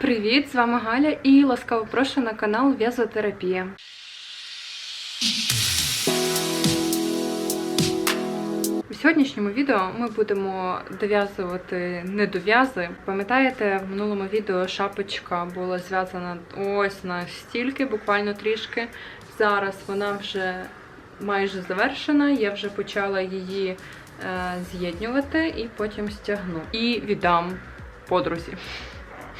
Привіт, з вами Галя і ласкаво прошу на канал В'язотерапія. У сьогоднішньому відео ми будемо дов'язувати недов'язи. Пам'ятаєте, в минулому відео шапочка була зв'язана ось настільки, буквально трішки. Зараз вона вже майже завершена. Я вже почала її е, з'єднювати і потім стягну. І віддам подрузі.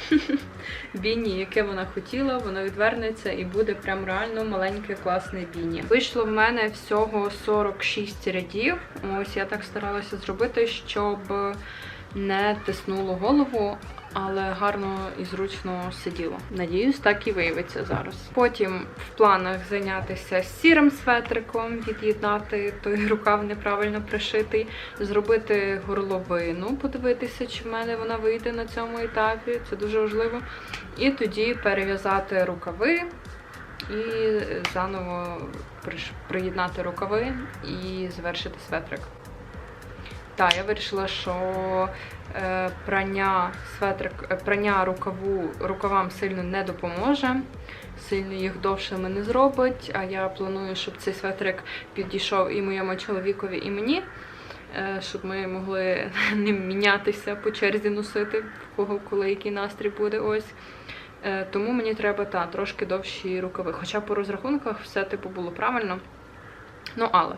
Біні, яке вона хотіла, воно відвернеться і буде прям реально маленьке класне біні. Вийшло в мене всього 46 рядів. Ось я так старалася зробити, щоб не тиснуло голову, але гарно і зручно сиділо. Надіюсь, так і виявиться зараз. Потім в планах зайнятися сірим светриком, від'єднати той рукав неправильно пришитий, зробити горловину, подивитися, чи в мене вона вийде на цьому етапі. Це дуже важливо. І тоді перев'язати рукави. І заново приєднати рукави і завершити светрик. Так, я вирішила, що прання светрик, е, прання рукаву рукавам сильно не допоможе. Сильно їх довшими не зробить. А я планую, щоб цей светрик підійшов і моєму чоловікові, і мені, е, щоб ми могли ним мінятися по черзі носити, в кого коли який настрій буде. Ось. Е, Тому мені треба та, трошки довші рукави. Хоча по розрахунках все типу було правильно. Ну, але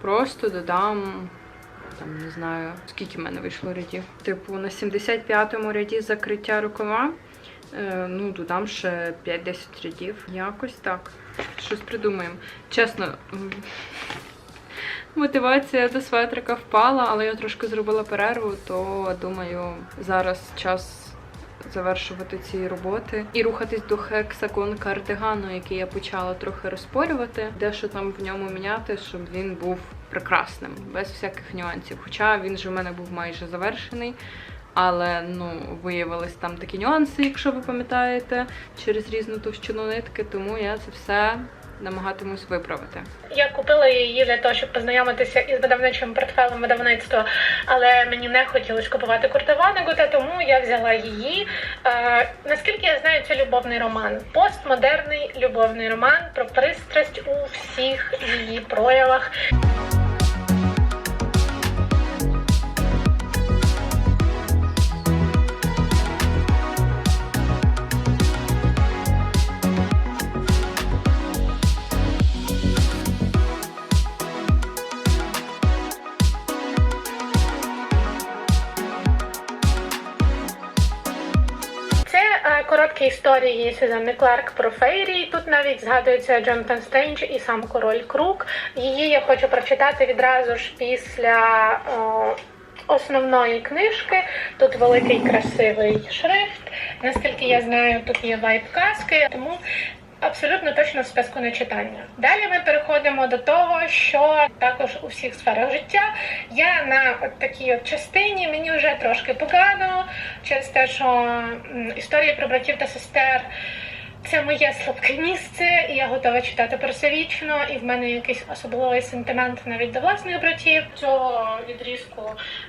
просто додам там не знаю, скільки в мене вийшло рядів. Типу, на 75-му ряді закриття рукава. Е, ну, додам ще 5-10 рядів. Якось так. Щось придумаємо. Чесно, мотивація до светрика впала, але я трошки зробила перерву, то думаю, зараз час завершувати ці роботи і рухатись до хексагон кардигану, який я почала трохи розпорювати, дещо там в ньому міняти, щоб він був прекрасним, без всяких нюансів. Хоча він же в мене був майже завершений. Але ну виявились там такі нюанси, якщо ви пам'ятаєте, через різну товщину нитки, тому я це все намагатимусь виправити. Я купила її для того, щоб познайомитися із видавничим портфелем видавництва, але мені не хотілося купувати Курта та тому я взяла її. Е, наскільки я знаю, це любовний роман. Постмодерний любовний роман про пристрасть у всіх її проявах. Історії Сюзанни Кларк про фейрі. Тут навіть згадується Джонатан Стрендж і сам король Крук. Її я хочу прочитати відразу ж після О, основної книжки. Тут великий красивий шрифт. Наскільки я знаю, тут є вайп казки, тому. Абсолютно точно в списку на читання. Далі ми переходимо до того, що також у всіх сферах життя я на от такій от частині мені вже трошки погано через те, що історії про братів та сестер. Це моє слабке місце, і я готова читати персовічно, і в мене якийсь особливий сентимент навіть до власних братів. Цього відрізку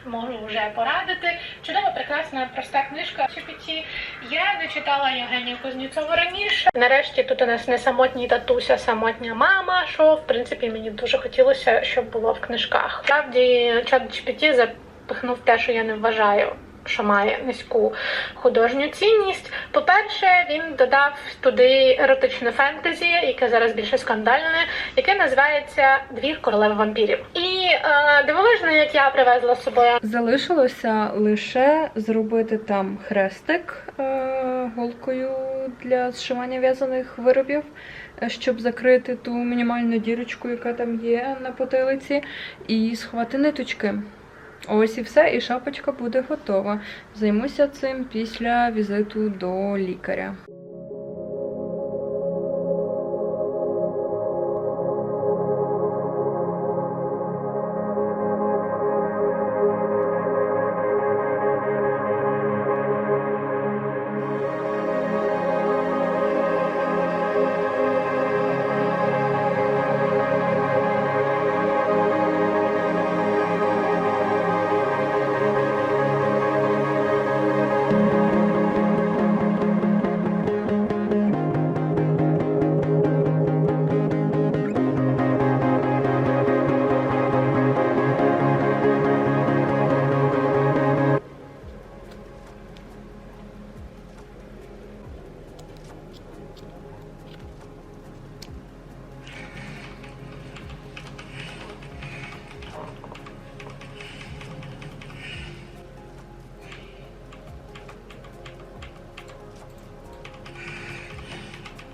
можу вже порадити. Чудова, прекрасна, проста книжка GPT. Я не читала Євгенію Кузніцову раніше. Нарешті тут у нас не самотній татуся, самотня мама, що в принципі мені дуже хотілося, щоб було в книжках. Справді, чат GPT запихнув те, що я не вважаю що має низьку художню цінність. По-перше, він додав туди еротичне фентезі, яке зараз більше скандальне, яке називається Двір королев вампірів. І е, дивовижно, як я привезла з собою Залишилося лише зробити там хрестик е, голкою для зшивання в'язаних виробів, е, щоб закрити ту мінімальну дірочку, яка там є на потилиці, і сховати ниточки. Ось і все, і шапочка буде готова. Займуся цим після візиту до лікаря.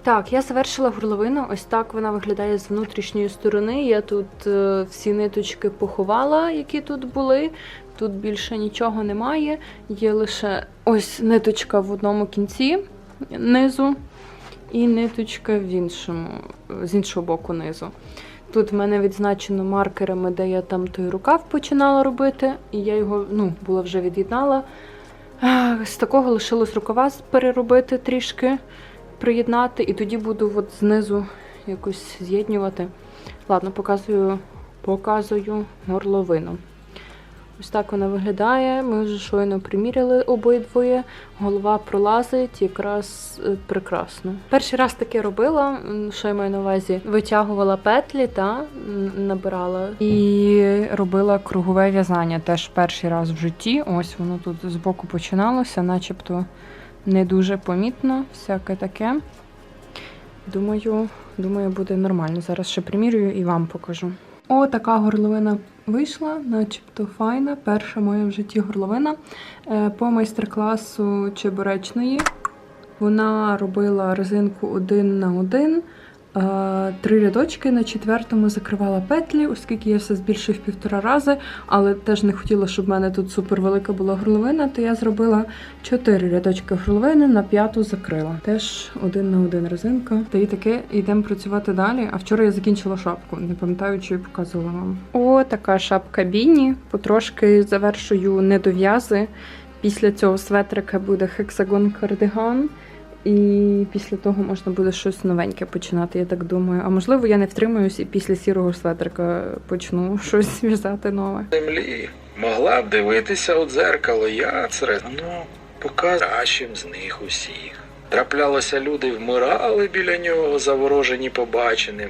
Так, я завершила горловину. Ось так вона виглядає з внутрішньої сторони. Я тут е, всі ниточки поховала, які тут були. Тут більше нічого немає. Є лише ось ниточка в одному кінці низу і ниточка в іншому, з іншого боку низу. Тут в мене відзначено маркерами, де я там той рукав починала робити, і я його ну, була вже від'єднала. З такого лишилось рукава переробити трішки, приєднати, і тоді буду от знизу якось з'єднювати. Ладно, показую, показую горловину. Ось так вона виглядає. Ми вже щойно приміряли обидвоє. Голова пролазить якраз е, прекрасно. Перший раз таке робила, що я маю на увазі, витягувала петлі та набирала. І робила кругове в'язання теж перший раз в житті. Ось воно тут збоку починалося, начебто не дуже помітно, всяке таке. Думаю, думаю, буде нормально. Зараз ще примірюю і вам покажу. О, така горловина вийшла, начебто файна. Перша моя в житті горловина Е, по майстер-класу чебуречної. Вона робила резинку один на один, три рядочки. На четвертому закривала петлі, оскільки я все збільшив півтора рази, але теж не хотіла, щоб в мене тут супер велика була горловина, то я зробила чотири рядочки горловини, на п'яту закрила. Теж один на один резинка. Та і таке йдемо працювати далі. А вчора я закінчила шапку. Не пам'ятаю, чи показувала вам. О, така шапка Біні. Потрошки завершую недов'язи. Після цього светрика буде хексагон кардиган. І після того можна буде щось новеньке починати, я так думаю. А можливо, я не втримаюсь і після сірого светрика почну щось в'язати нове. землі. Могла б дивитися у дзеркало яцре, ну, показ кращим з них усіх. Траплялося, люди вмирали біля нього, заворожені побаченим,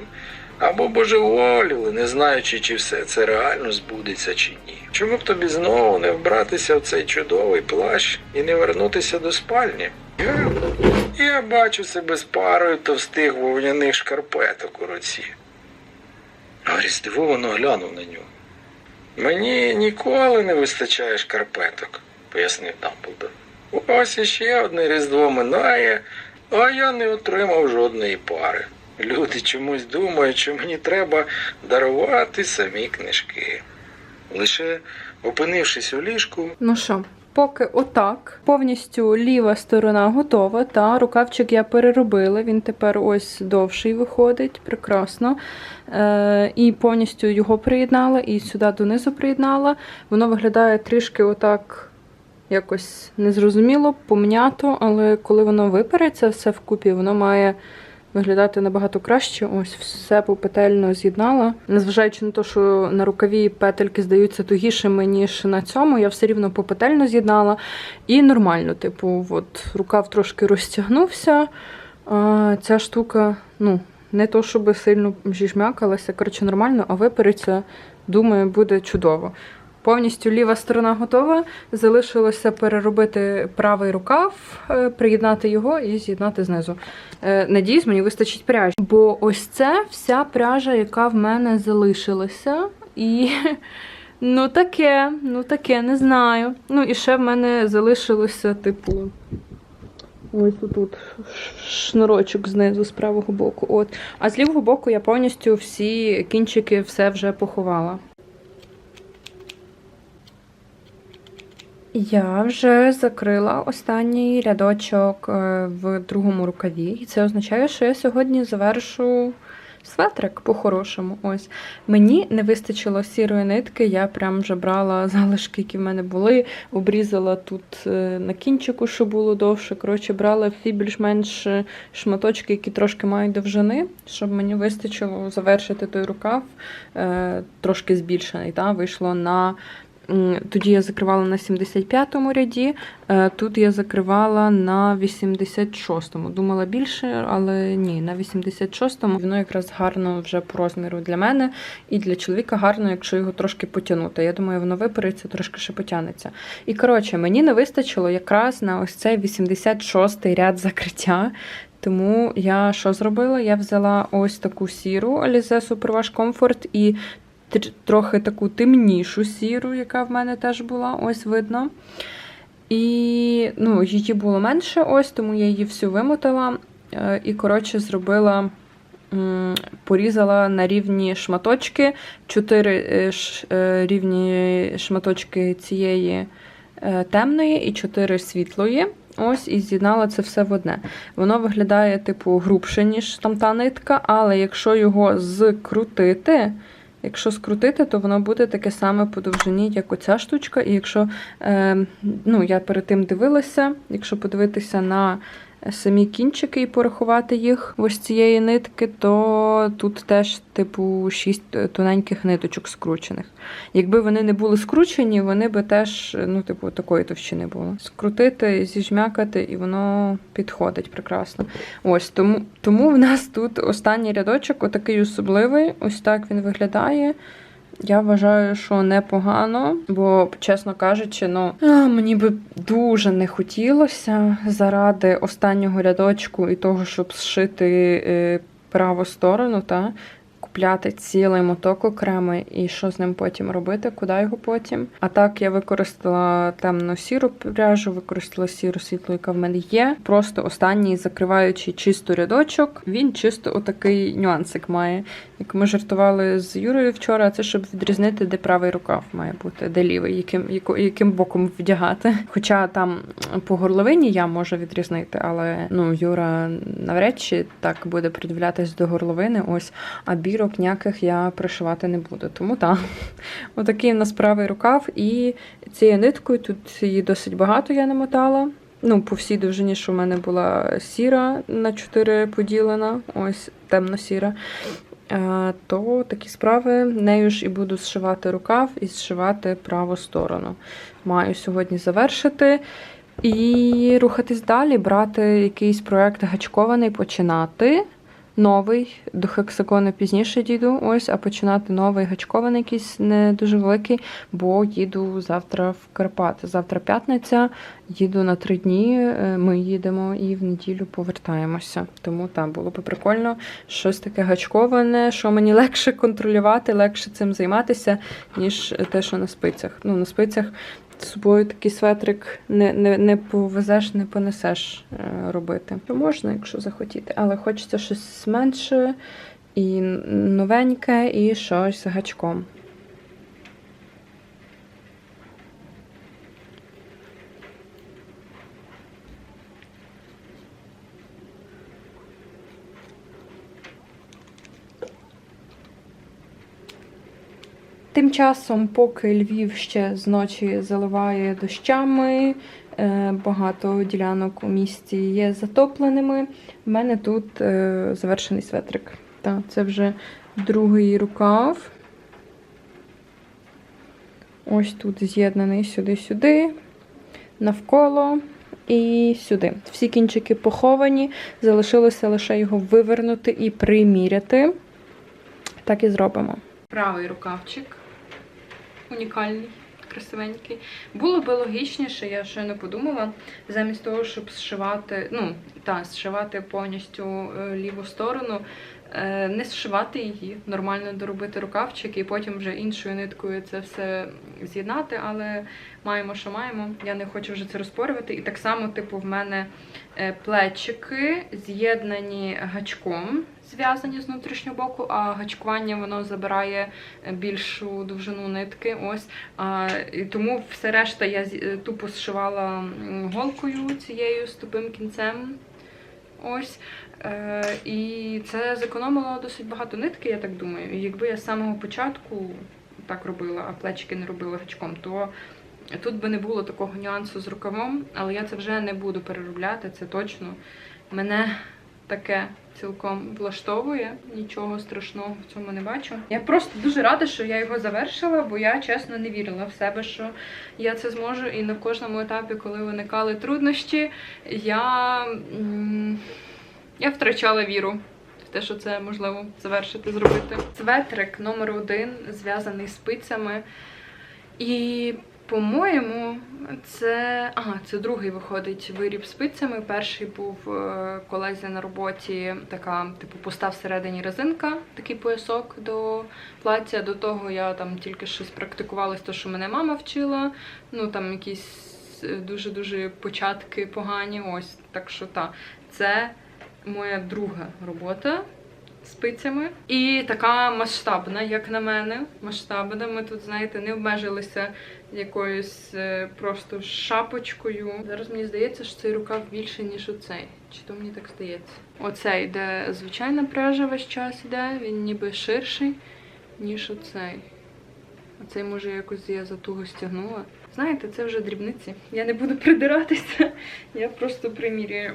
або божеволіли, не знаючи, чи все це реально збудеться чи ні. Чому б тобі знову не вбратися в цей чудовий плащ і не вернутися до спальні? Я, бачу себе з парою товстих вовняних шкарпеток у руці. Гаррі здивовано глянув на нього. Мені ніколи не вистачає шкарпеток, пояснив Дамблдор. Ось іще одне різдво минає, а я не отримав жодної пари. Люди чомусь думають, що мені треба дарувати самі книжки. Лише опинившись у ліжку, Ну що, поки отак, повністю ліва сторона готова, та рукавчик я переробила, він тепер ось довший виходить, прекрасно. Е, і повністю його приєднала, і сюди донизу приєднала. Воно виглядає трішки отак. Якось незрозуміло, пом'ято, але коли воно випереться все вкупі, воно має виглядати набагато краще. Ось все попетельно з'єднала. Незважаючи на те, що на рукаві петельки здаються тугішими, ніж на цьому, я все рівно попетельно з'єднала. І нормально, типу, от рукав трошки розтягнувся. А ця штука, ну, не то, щоб сильно жіжмякалася, коротше, нормально, а випереться, думаю, буде чудово. Повністю ліва сторона готова. Залишилося переробити правий рукав, е, приєднати його і з'єднати знизу. Е, Надіюсь, мені вистачить пряжі. Бо ось це вся пряжа, яка в мене залишилася. І ну таке, ну таке, не знаю. Ну і ще в мене залишилося, типу. Ось тут шнурочок знизу з правого боку. От. А з лівого боку я повністю всі кінчики все вже поховала. Я вже закрила останній рядочок е, в другому рукаві, і це означає, що я сьогодні завершу светрик по-хорошому. Ось мені не вистачило сірої нитки. Я прям вже брала залишки, які в мене були, обрізала тут е, на кінчику, що було довше. Коротше, брала всі більш-менш шматочки, які трошки мають довжини, щоб мені вистачило завершити той рукав е, трошки збільшений. Та, вийшло на Тоді я закривала на 75-му ряді, е, тут я закривала на 86-му. Думала більше, але ні, на 86-му воно якраз гарно вже по розміру для мене і для чоловіка гарно, якщо його трошки потягнути. Я думаю, воно випереться, трошки ще потягнеться. І коротше, мені не вистачило якраз на ось цей 86-й ряд закриття. Тому я що зробила? Я взяла ось таку сіру Alize Superwash Comfort і трохи таку темнішу сіру, яка в мене теж була, ось видно. І ну, її було менше, ось, тому я її всю вимотала. е, і, коротше, зробила. Порізала на рівні шматочки, чотири е, е, рівні шматочки цієї темної і чотири світлої. Ось і з'єднала це все в одне. Воно виглядає, типу, грубше, ніж там та нитка, але якщо його скрутити, якщо скрутити, то воно буде таке саме по довжині, як оця штучка. І якщо е, ну, я перед тим дивилася, якщо подивитися на самі кінчики і порахувати їх ось цієї нитки, то тут теж, типу, шість тоненьких ниточок скручених. Якби вони не були скручені, вони би теж, ну, типу, такої товщини були. Скрутити, зіжмякати, і воно підходить прекрасно. Ось тому, тому в нас тут останній рядочок, отакий особливий. Ось так він виглядає. Я вважаю, що непогано, бо, чесно кажучи, ну мені би дуже не хотілося заради останнього рядочку і того, щоб зшити е, праву сторону, та купляти цілий моток окремий і що з ним потім робити, куди його потім. А так я використала темно сіру пряжу, використала сіру світлу, яка в мене є. Просто останній закриваючий чисто рядочок. Він чисто отакий нюансик має. Як ми жартували з Юрою вчора, це щоб відрізнити, де правий рукав має бути, де лівий, яким, яким боком вдягати. Хоча там по горловині я можу відрізнити, але ну Юра навряд чи так буде придивлятись до горловини. Ось а бірок ніяких я пришивати не буду. Тому так, отакий в нас правий рукав, і цією ниткою тут її досить багато я намотала. Ну, по всій довжині, що в мене була сіра на 4 поділена, ось темно-сіра. Е, То такі справи нею ж і буду зшивати рукав і зшивати праву сторону. Маю сьогодні завершити і рухатись далі, брати якийсь проект гачкований, починати. Новий, до хексагону пізніше дійду, ось, а починати новий гачкований якийсь не дуже великий, бо їду завтра в Карпати. Завтра п'ятниця, їду на три дні. е, Ми їдемо і в неділю повертаємося. Тому там було би прикольно щось таке гачковане, що мені легше контролювати, легше цим займатися, ніж те, що на спицях. Ну, на спицях з собою такий светрик не, не, не повезеш, не понесеш е, робити. Можна, якщо захотіти, але хочеться щось менше і новеньке, і щось з гачком. Тим часом, поки Львів ще зночі заливає дощами, е, багато ділянок у місті є затопленими. В мене тут е, завершений светрик. Це вже другий рукав. Ось тут з'єднаний сюди-сюди, навколо і сюди. Всі кінчики поховані, залишилося лише його вивернути і приміряти. Так і зробимо. Правий рукавчик. Унікальний, красивенький. Було би логічніше, я ще не подумала, замість того, щоб зшивати, ну, та, зшивати повністю е, ліву сторону, е, не зшивати її, нормально доробити рукавчик і потім вже іншою ниткою це все з'єднати, але маємо, що маємо. Я не хочу вже це розпорювати. І так само, типу, в мене е, плечики з'єднані гачком, зв'язані з внутрішнього боку, а гачкування воно забирає е, більшу довжину нитки. Ось. А, і тому все решта я е, тупо зшивала голкою цією з тупим кінцем. Ось. Е, і це зекономило досить багато нитки, я так думаю. Якби я з самого початку так робила, а плечики не робила гачком, то тут би не було такого нюансу з рукавом, але я це вже не буду переробляти, це точно. Мене таке цілком влаштовує, нічого страшного в цьому не бачу. Я просто дуже рада, що я його завершила, бо я чесно не вірила в себе, що я це зможу. І на кожному етапі, коли виникали труднощі, я, я втрачала віру. в Те, що це можливо завершити, зробити. Светрик номер один зв'язаний спицями. І, по-моєму, це. Ага, це другий виходить виріб спицями. Перший був е, колезі на роботі, така, типу, пуста всередині резинка, такий поясок до плаття. До того я там тільки щось практикувалась, то, що мене мама вчила. Ну там якісь е, дуже-дуже початки погані. Ось так що та. Це моя друга робота спицями. І така масштабна, як на мене. Масштабна. Ми тут, знаєте, не обмежилися якоюсь е, просто шапочкою. Зараз мені здається, що цей рукав більше, ніж оцей. Чи то мені так здається? Оцей, де звичайна пряжа весь час іде, він ніби ширший, ніж оцей. Оцей, може, якось я затуго стягнула. Знаєте, це вже дрібниці. Я не буду придиратися, я просто примірюю.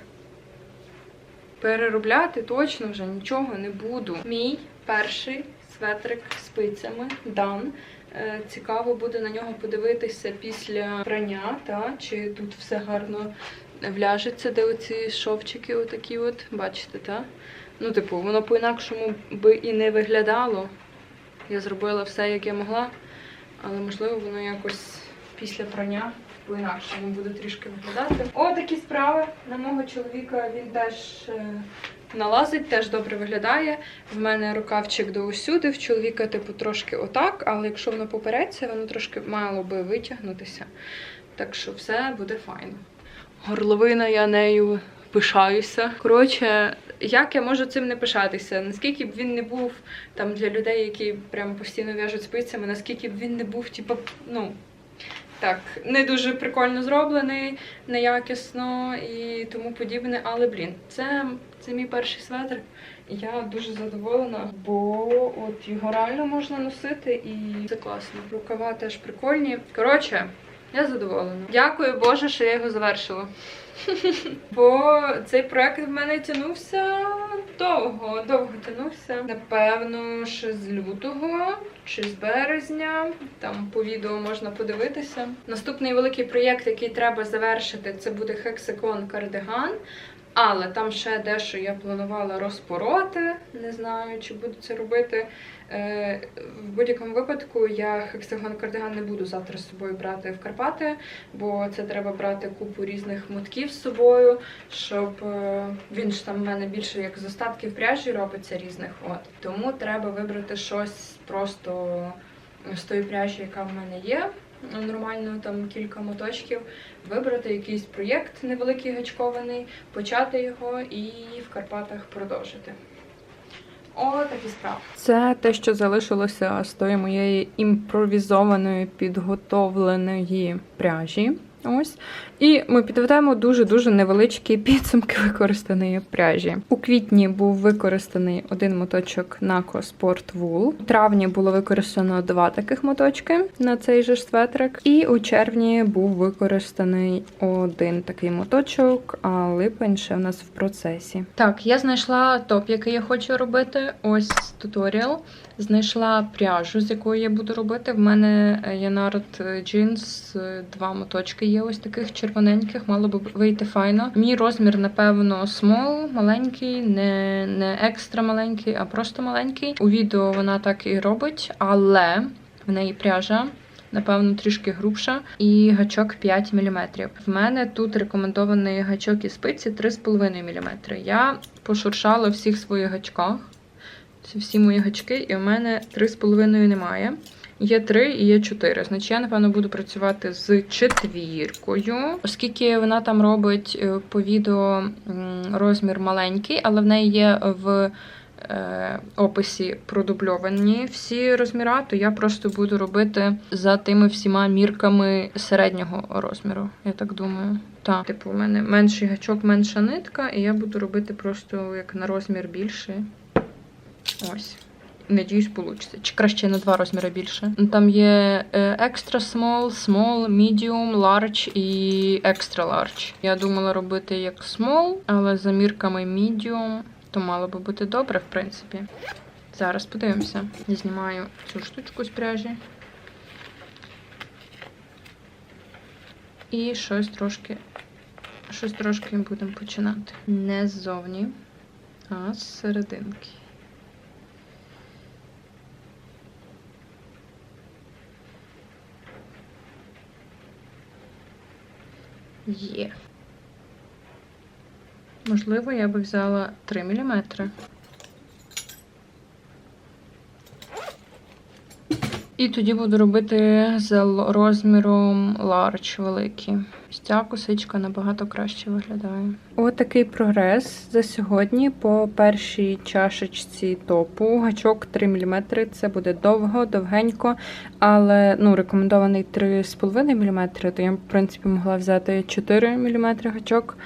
Переробляти точно вже нічого не буду. Мій перший светрик спицями дан. Е, Цікаво буде на нього подивитися після прання, та чи тут все гарно вляжеться, де оці шовчики, отакі от, бачите, та? Ну, типу, воно по-інакшому би і не виглядало. Я зробила все, як я могла, але можливо воно якось після прання по-інакшому буде трішки виглядати. О, такі справи. На мого чоловіка він теж е, налазить, теж добре виглядає. В мене рукавчик до усюди, в чоловіка, типу, трошки отак, але якщо воно попереться, воно трошки мало би витягнутися. Так що все буде файно. Горловина, я нею пишаюся. Коротше, як я можу цим не пишатися? Наскільки б він не був там для людей, які прям постійно в'яжуть спицями, наскільки б він не був, типу, ну. Так, не дуже прикольно зроблений, неякісно і тому подібне. Але блін, це, це мій перший светр. Я дуже задоволена, бо от його реально можна носити і це класно. Рукава теж прикольні. Коротше, я задоволена. Дякую Боже, що я його завершила. Бо цей проект в мене тягнувся довго, довго тягнувся. Напевно, ще з лютого чи з березня. Там по відео можна подивитися. Наступний великий проєкт, який треба завершити, це буде хексикон кардиган. Але там ще дещо я планувала розпороти. Не знаю, чи буду це робити. Е, В будь-якому випадку я хексагон кардиган не буду завтра з собою брати в Карпати, бо це треба брати купу різних мотків з собою, щоб е, він ж там в мене більше як з остатків пряжі робиться різних. От тому треба вибрати щось просто з тої пряжі, яка в мене є. Нормально там кілька моточків, вибрати якийсь проєкт невеликий гачкований, почати його і в Карпатах продовжити. О, такі справи. Це те, що залишилося з тої моєї імпровізованої підготовленої пряжі. Ось. І ми підведемо дуже-дуже невеличкі підсумки використаної пряжі. У квітні був використаний один моточок Naco Sport Wool. У травні було використано два таких моточки на цей же светрик. І у червні був використаний один такий моточок, а липень ще в нас в процесі. Так, я знайшла топ, який я хочу робити. Ось туторіал. Знайшла пряжу, з якої я буду робити. В мене Янард джинс, два моточки є ось таких червоненьких, мало би вийти файно. Мій розмір, напевно, small, маленький, не, не екстра маленький, а просто маленький. У відео вона так і робить, але в неї пряжа. Напевно, трішки грубша, і гачок 5 мм. В мене тут рекомендований гачок і спиці 3,5 мм. Я пошуршала всіх своїх гачках. Це всі мої гачки, і в мене 3,5 немає. Є 3 і є 4. Значить, я, напевно, буду працювати з четвіркою, оскільки вона там робить е, по відео розмір маленький, але в неї є в е, описі продубльовані всі розміра, то я просто буду робити за тими всіма мірками середнього розміру. Я так думаю. Так, типу, у мене менший гачок, менша нитка, і я буду робити просто як на розмір більше. Ось. Надіюсь, вийде. Чи краще на два розміри більше. Ну, Там є е, extra small, small, medium, large і extra large. Я думала робити як small, але за мірками medium, то мало би бути добре, в принципі. Зараз подивимося. Я знімаю цю штучку з пряжі. І щось трошки, щось трошки будемо починати. Не ззовні, а з серединки. Є. Можливо, я би взяла 3 мм. І тоді буду робити з розміром large великий. Ось Ця косичка набагато краще виглядає. Отакий прогрес за сьогодні по першій чашечці топу. Гачок 3 мм. Це буде довго, довгенько, але ну, рекомендований 3,5 мм, то я, в принципі, могла взяти 4 мм гачок.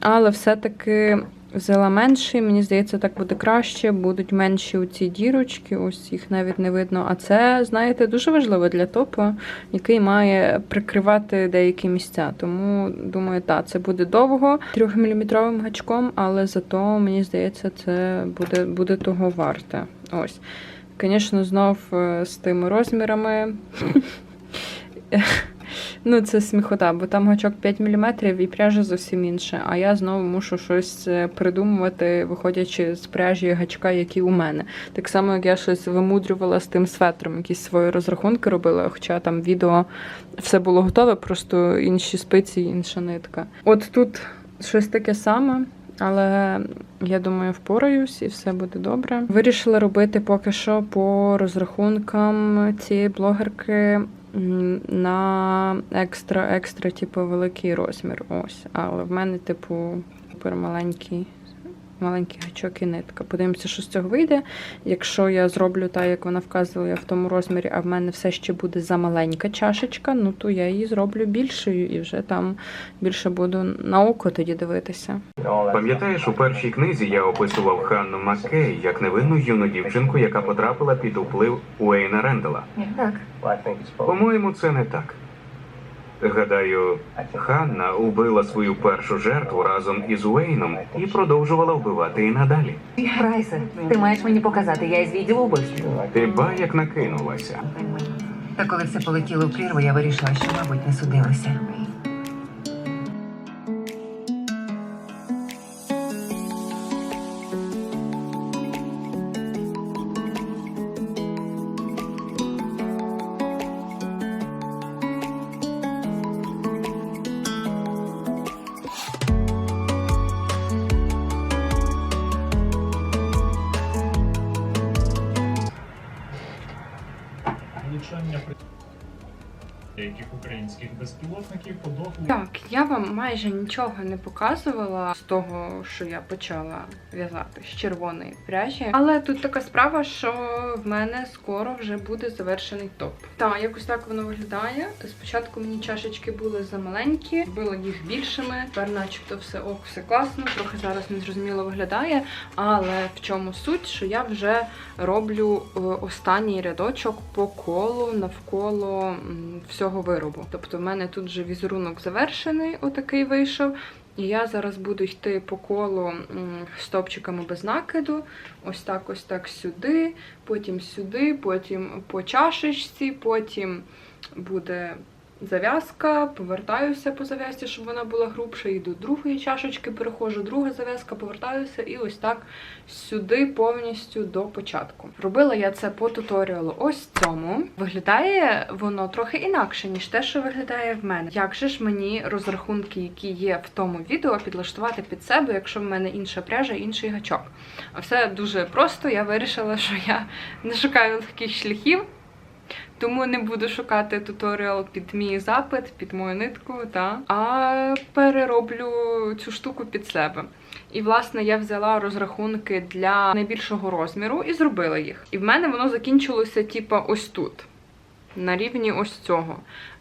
Але все-таки взяла менший, мені здається, так буде краще. Будуть менші оці дірочки, ось їх навіть не видно. А це, знаєте, дуже важливо для топу, який має прикривати деякі місця. Тому думаю, так, це буде довго 3-мм гачком, але зато мені здається, це буде, буде того варте. Ось. Звісно, знов е, з тими розмірами. Ну, це сміхота, бо там гачок 5 мм і пряжа зовсім інша. А я знову мушу щось е, придумувати, виходячи з пряжі гачка, які у мене. Так само, як я щось вимудрювала з тим светром, якісь свої розрахунки робила, хоча там відео все було готове, просто інші спиці, інша нитка. От тут щось таке саме. Але я думаю, впораюсь і все буде добре. Вирішила робити поки що по розрахункам цієї блогерки на екстра, екстра, типу, великий розмір. Ось. Але в мене, типу, супер маленький. Гачок і нитка. Подивимося, що з цього вийде. Якщо я зроблю так, як вона вказувала в тому розмірі, а в мене все ще буде замаленька чашечка, ну то я її зроблю більшою і вже там більше буду на око тоді дивитися. Пам'ятаєш, у першій книзі я описував Ханну Маккей як невинну юну дівчинку, яка потрапила під вплив Уейна Рендела. Так, По-моєму, це не так. Гадаю, Ханна убила свою першу жертву разом із Уейном і продовжувала вбивати і надалі. Прайсе, ти маєш мені показати, я із відділу вбивств. Ти ба як накинулася. Та коли все полетіло в прірву, я вирішила, що, мабуть, не судилося. Деяких українських безпілотників подохли. Так, я вам майже нічого не показувала того, що я почала в'язати з червоної пряжі. Але тут така справа, що в мене скоро вже буде завершений топ. Так, якось так воно виглядає. Спочатку мені чашечки були замаленькі, робила їх більшими. Тепер, начебто, все ок, все класно. Трохи зараз незрозуміло виглядає. Але в чому суть, що я вже роблю е, останній рядочок по колу навколо всього виробу. Тобто, в мене тут вже візерунок завершений, отакий вийшов. І я зараз буду йти по колу стопчиками без накиду. Ось так, ось так сюди, потім сюди, потім по чашечці, потім буде зав'язка, повертаюся по зав'язці, щоб вона була грубша, і до другої чашечки переходжу, друга зав'язка, повертаюся і ось так сюди повністю до початку. Робила я це по туторіалу ось цьому. Виглядає воно трохи інакше, ніж те, що виглядає в мене. Як же ж мені розрахунки, які є в тому відео, підлаштувати під себе, якщо в мене інша пряжа, інший гачок? А все дуже просто. Я вирішила, що я не шукаю легких шляхів. Тому не буду шукати туторіал під мій запит, під мою нитку, та, а перероблю цю штуку під себе. І, власне, я взяла розрахунки для найбільшого розміру і зробила їх. І в мене воно закінчилося, типа, ось тут. На рівні ось цього.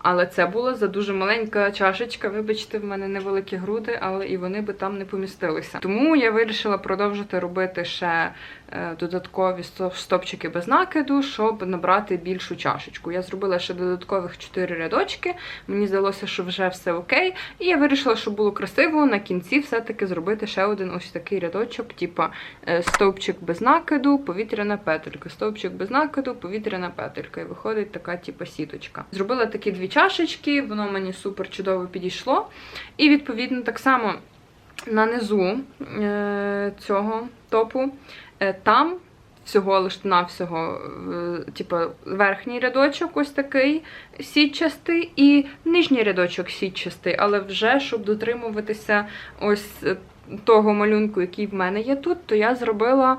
Але це була за дуже маленька чашечка. Вибачте, в мене невеликі груди, але і вони би там не помістилися. Тому я вирішила продовжити робити ще е, додаткові стопчики без накиду, щоб набрати більшу чашечку. Я зробила ще додаткових 4 рядочки. Мені здалося, що вже все окей. І я вирішила, щоб було красиво на кінці все-таки зробити ще один ось такий рядочок, типа е, стовпчик без накиду, повітряна петелька, стовпчик без накиду, повітряна петелька. І виходить така, типа, сіточка. Зробила такі дві чашечки, воно мені супер чудово підійшло. І відповідно так само на низу е, цього топу, е, там всього лиш навсього, е, типу, верхній рядочок ось такий сітчастий, і нижній рядочок сітчастий, але вже щоб дотримуватися ось того малюнку, який в мене є тут, то я зробила,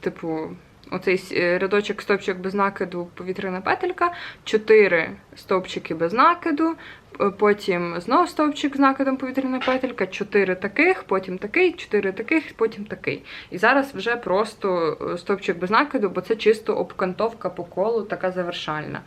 типу, оцей е, рядочок стовпчик без накиду, повітряна петелька, 4 стовпчики без накиду, потім знову стовпчик з накидом повітряна петелька, 4 таких, потім такий, 4 таких, потім такий. І зараз вже просто е, стовпчик без накиду, бо це чисто обкантовка по колу, така завершальна.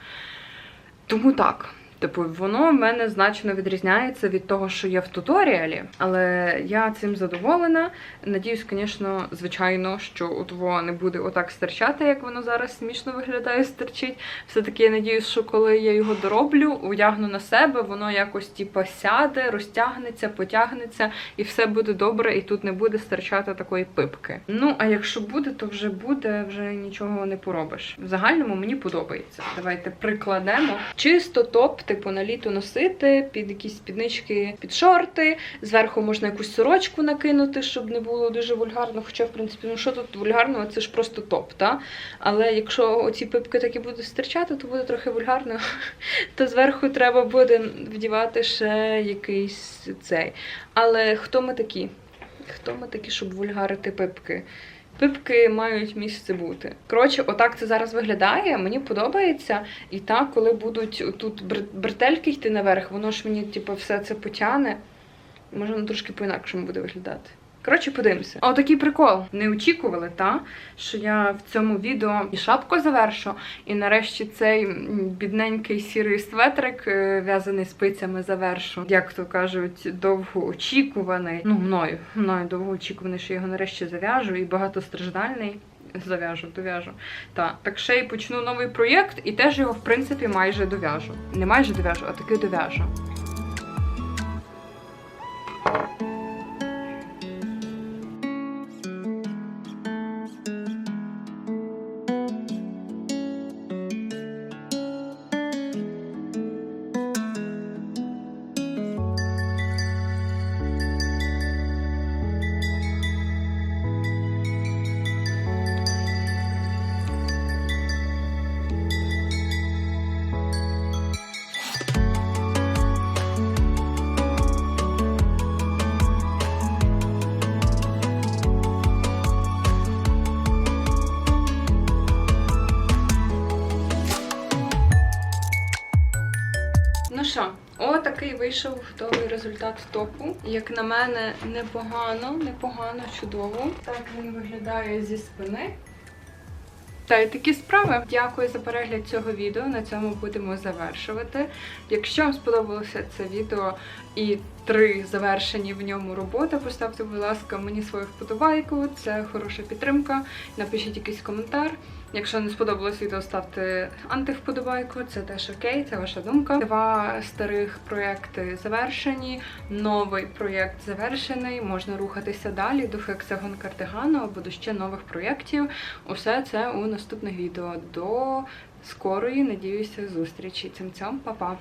Тому так. Типу, воно в мене значно відрізняється від того, що є в туторіалі, але я цим задоволена. Надіюсь, звісно, звичайно, що у не буде отак стирчати, як воно зараз смішно виглядає, стирчить. Все-таки я надіюсь, що коли я його дороблю, одягну на себе, воно якось типу, сяде, розтягнеться, потягнеться, і все буде добре, і тут не буде стирчати такої пипки. Ну, а якщо буде, то вже буде, вже нічого не поробиш. В загальному мені подобається. Давайте прикладемо. Чисто топ, типу, на літо носити, під якісь спіднички, під шорти. Зверху можна якусь сорочку накинути, щоб не було дуже вульгарно. Хоча, в принципі, ну що тут вульгарного, це ж просто топ, та? Але якщо оці пипки такі будуть стирчати, то буде трохи вульгарно. То зверху треба буде вдівати ще якийсь цей. Але хто ми такі? Хто ми такі, щоб вульгарити пипки? Пипки мають місце бути. Коротше, отак це зараз виглядає. Мені подобається. І так, коли будуть тут бр- бретельки йти наверх, воно ж мені, типу, все це потягне. Може, воно трошки по-інакшому буде виглядати. Коротше, подивимося. О, такий прикол. Не очікували, та? що я в цьому відео і шапку завершу, і нарешті цей бідненький сірий светрик, е, в'язаний спицями, завершу. Як то кажуть, довгоочікуваний. Ну, мною. Мною довгоочікуваний, що я його нарешті зав'яжу, і багатостраждальний. Зав'яжу, дов'яжу. Так, так ще й почну новий проєкт, і теж його, в принципі, майже дов'яжу. Не майже дов'яжу, а таки дов'яжу. Вийшов готовий результат топу. Як на мене, непогано, непогано, чудово. Так він виглядає зі спини. Та й такі справи. Дякую за перегляд цього відео. На цьому будемо завершувати. Якщо вам сподобалося це відео і три завершені в ньому роботи, поставте, будь ласка, мені свою вподобайку. Це хороша підтримка. Напишіть якийсь коментар. Якщо не сподобалось відео, ставте антивподобайку, це теж окей, це ваша думка. Два старих проєкти завершені, новий проєкт завершений. Можна рухатися далі до хексагон кардигану або до ще нових проєктів. Усе це у наступних відео. До скорої, надіюся, зустрічі. Цим цьом, па-па!